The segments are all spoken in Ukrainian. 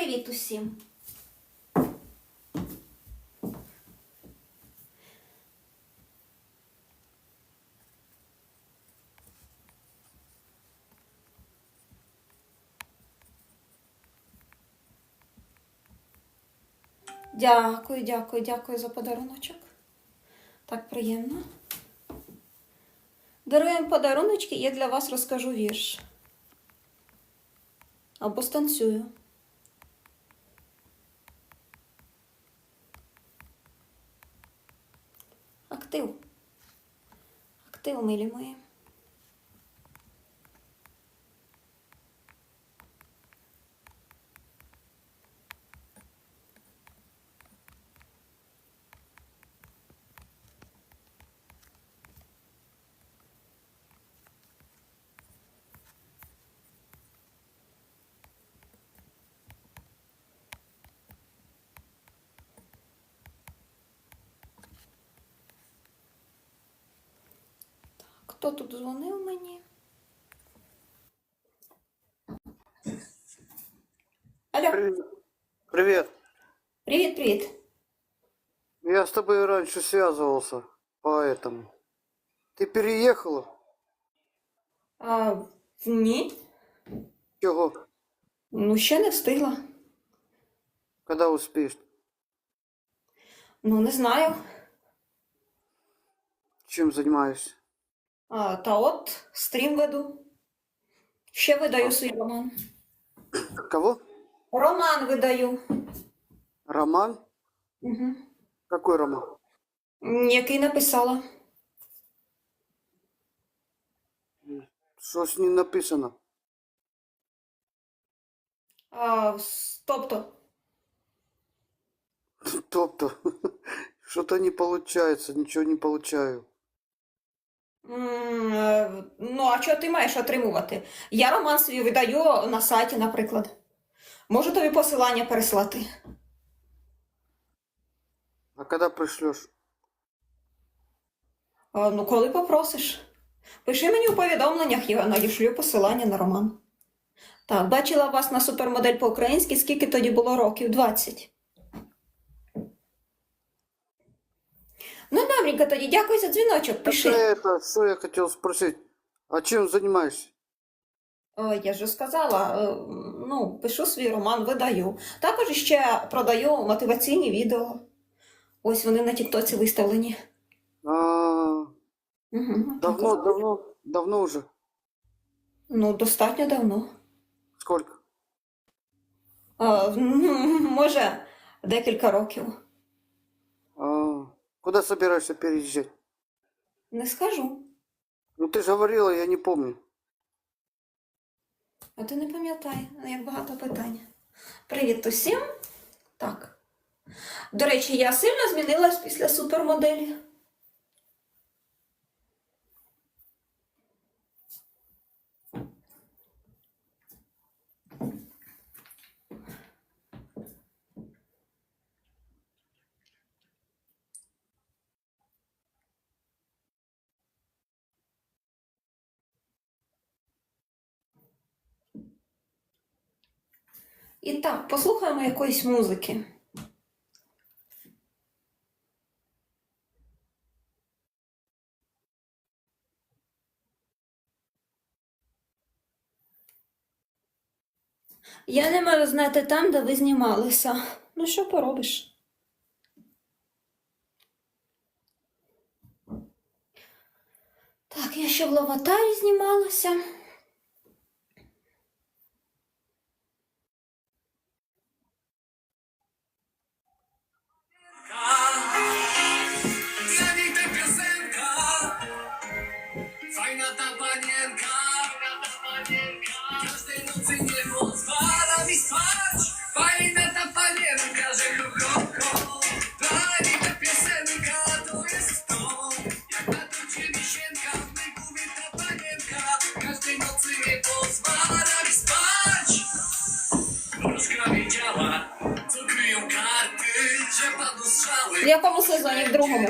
привіт усім. Дякую, дякую, дякую за подаруночок. Так приємно. Даруємо подаруночки, я для вас розкажу вірш. Або станцюю. Актив, умилі мої. Хто тут дзвонив мені? Алло, Привет. Привет. привіт, привіт. Я с тобой раньше связывался, поэтому. Ты переехала? А, ні, Чего? ну ще не встигла. Когда успеешь? Ну, не знаю. Чем занимаешься? А, та от стрім веду. Ще видаю свій роман. Кого? Роман видаю. Роман? Угу. Какой роман? Який написала. Что с ним написано? А, тобто, Тобто, что-то не получается, ничего не получаю. Е, ну, а що ти маєш отримувати? Я роман свій видаю на сайті, наприклад. Можу тобі посилання переслати. А когда пришлешь? Ну, коли попросиш. Пиши мені у повідомленнях, я надішлю посилання на роман. Так, бачила вас на супермодель по-українськи, скільки тоді було років? 20. Ну, добренько тоді, дякую за дзвіночок. Пиши. Это, это, что я хотел спросить? А чем занимаешься? О, я ж сказала, е, ну, пишу свій роман, видаю. Також ще продаю мотиваційні відео. Ось вони на Тіктоці виставлені. А, Угу, давно, давно, давно уже. Ну, достатньо давно. Сколько? М, може, декілька років. Куда собираешься переезжать? Не скажу. Ну ты ж говорила, я не помню. А ти не пам'ятай, як багато питань. Привіт усім. Так. До речі, я сильно змінилась після супермоделі. І так, послухаємо якоїсь музики. Я не можу знати там, де ви знімалися. Ну, що поробиш? Так, я ще в лаватарі знімалася. Dla niej ta piosenka Fajna ta panienka. Każdej nocy nie pozwala mi spać якому сезоні? В другому.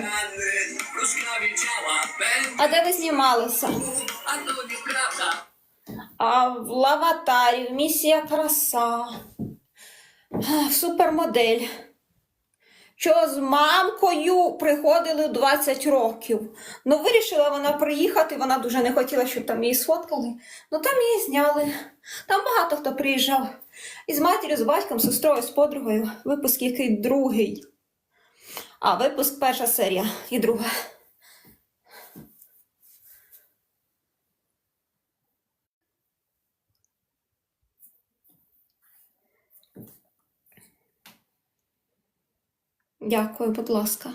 А де ви знімалися? А в лаватарі, в місія краса. А, Супермодель. Що з мамкою приходили 20 років. Ну, вирішила вона приїхати, вона дуже не хотіла, щоб там її сфоткали. Ну там її зняли. Там багато хто приїжджав. І з матір'ю, з батьком, з сестрою, з подругою. Випуск який другий. А, випуск перша серія і друга. Дякую, будь ласка.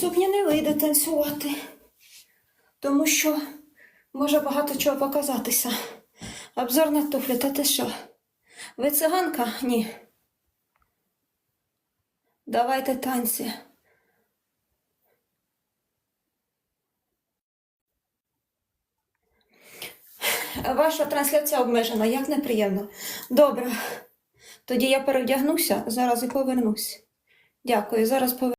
Сукні не вийде танцювати. Тому що може багато чого показатися. Обзор на туфлі, та ти що? Ви циганка? Ні. Давайте танці. Ваша трансляція обмежена, як неприємно. Добре. Тоді я перевдягнуся, зараз і повернусь. Дякую, зараз повернусь.